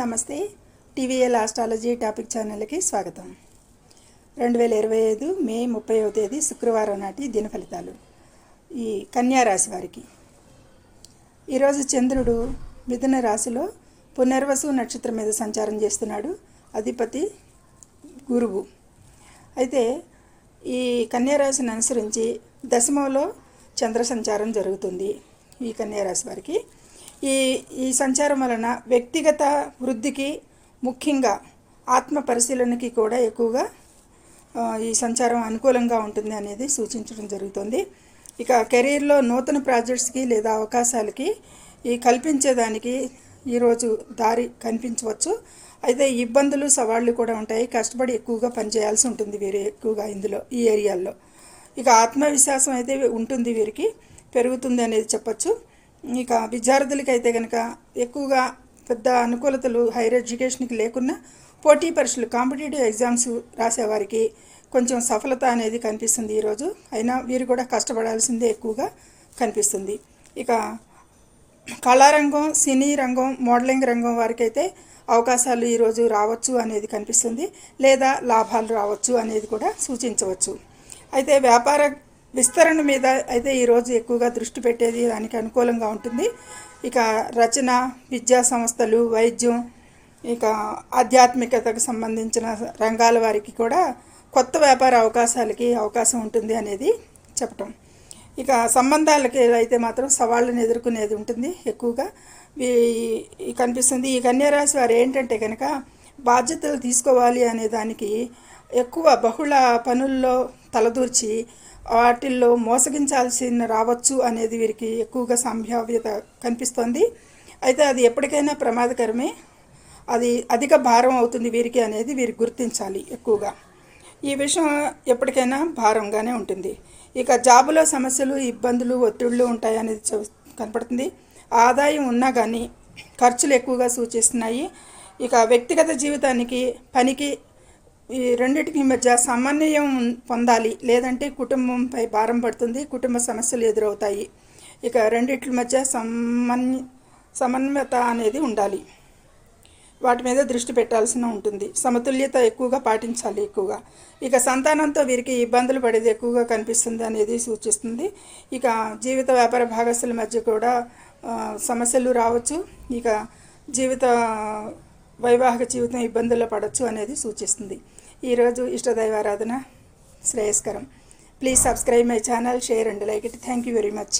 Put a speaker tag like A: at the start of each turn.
A: నమస్తే. TVL astrology topic ఛానల్కి స్వాగతం. రెండు వేల ఇరవై ఐదు మే ముప్పైవ తేదీ శుక్రవారం నాటి దిన ఫలితాలు. ఈ కన్యారాశి వారికి. ఈరోజు చంద్రుడు మిథున రాశిలో పునర్వసు నక్షత్రం మీద సంచారం చేస్తున్నాడు. అధిపతి గురువు. అయితే ఈ కన్యారాశిని అనుసరించి దశమంలో చంద్ర సంచారం జరుగుతుంది. ఈ కన్యారాశి వారికి ఈ ఈ సంచారం వలన వ్యక్తిగత వృద్ధికి ముఖ్యంగా ఆత్మ పరిశీలనకి కూడా ఎక్కువగా ఈ సంచారం అనుకూలంగా ఉంటుంది అనేది సూచించడం జరుగుతుంది. ఇక కెరీర్లో నూతన ప్రాజెక్ట్స్కి లేదా అవకాశాలకి ఈ కల్పించేదానికి ఈరోజు దారి కనిపించవచ్చు. అయితే ఇబ్బందులు సవాళ్ళు కూడా ఉంటాయి. కష్టపడి ఎక్కువగా పనిచేయాల్సి ఉంటుంది వీరు ఎక్కువగా ఇందులో ఈ ఏరియాల్లో. ఇక ఆత్మవిశ్వాసం అయితే ఉంటుంది వీరికి పెరుగుతుంది అనేది చెప్పచ్చు. ఇక విద్యార్థులకి అయితే కనుక ఎక్కువగా పెద్ద అనుకూలతలు హైయర్ ఎడ్యుకేషన్కి లేకున్నా పోటీ పరీక్షలు కాంపిటేటివ్ ఎగ్జామ్స్ రాసేవారికి కొంచెం సఫలత అనేది కనిపిస్తుంది ఈరోజు. అయినా వీరు కూడా కష్టపడాల్సిందే ఎక్కువగా కనిపిస్తుంది. ఇక కళారంగం సినీ రంగం మోడలింగ్ రంగం వారికైతే అవకాశాలు ఈరోజు రావచ్చు అనేది కనిపిస్తుంది. లేదా లాభాలు రావచ్చు అనేది కూడా సూచించవచ్చు. అయితే వ్యాపార విస్తరణ మీద అయితే ఈరోజు ఎక్కువగా దృష్టి పెట్టేది దానికి అనుకూలంగా ఉంటుంది. ఇక రచన విద్యా సంస్థలు వైద్యం ఇక ఆధ్యాత్మికతకు సంబంధించిన రంగాల వారికి కూడా కొత్త వ్యాపార అవకాశాలకి అవకాశం ఉంటుంది అనేది చెప్పటం. ఇక సంబంధాలకి అయితే మాత్రం సవాళ్ళను ఎదుర్కొనేది ఉంటుంది ఎక్కువగా. ఈ- కనిపిస్తుంది ఈ కన్యారాశి వారు ఏంటంటే కనుక బాధ్యతలు తీసుకోవాలి అనే దానికి ఎక్కువ బహుళ పనుల్లో తలదూర్చి వాటిల్లో మోసగించాల్సిన రావచ్చు అనేది వీరికి ఎక్కువగా సంభావ్యత కనిపిస్తోంది. అయితే అది ఎప్పటికైనా ప్రమాదకరమే. అది అధిక భారం అవుతుంది వీరికి అనేది వీరు గుర్తించాలి ఎక్కువగా. ఈ విషయం ఎప్పటికైనా భారంగానే ఉంటుంది. ఇక జాబులో సమస్యలు ఇబ్బందులు ఒత్తిళ్ళు ఉంటాయనేది కనపడుతుంది. ఆదాయం ఉన్నా కానీ ఖర్చులు ఎక్కువగా సూచిస్తున్నాయి. ఇక వ్యక్తిగత జీవితానికి పనికి ఈ రెండింటికి మధ్య సమన్వయం పొందాలి లేదంటే కుటుంబంపై భారం పడుతుంది కుటుంబ సమస్యలు ఎదురవుతాయి. ఇక రెండిట్ల మధ్య సమన్ సమన్వయత అనేది ఉండాలి. వాటి మీద దృష్టి పెట్టాల్సిన ఉంటుంది. సమతుల్యత ఎక్కువగా పాటించాలి ఎక్కువగా. ఇక సంతానంతో వీరికి ఇబ్బందులు పడేది ఎక్కువగా కనిపిస్తుంది అనేది సూచిస్తుంది. ఇక జీవిత వ్యాపార భాగస్తుల మధ్య కూడా సమస్యలు రావచ్చు. ఇక జీవిత వైవాహిక జీవితం ఇబ్బందుల్లో పడవచ్చు అనేది సూచిస్తుంది. ఈరోజు ఇష్టదైవారాధన శ్రేయస్కరం. Please subscribe my channel share and like it thank you very much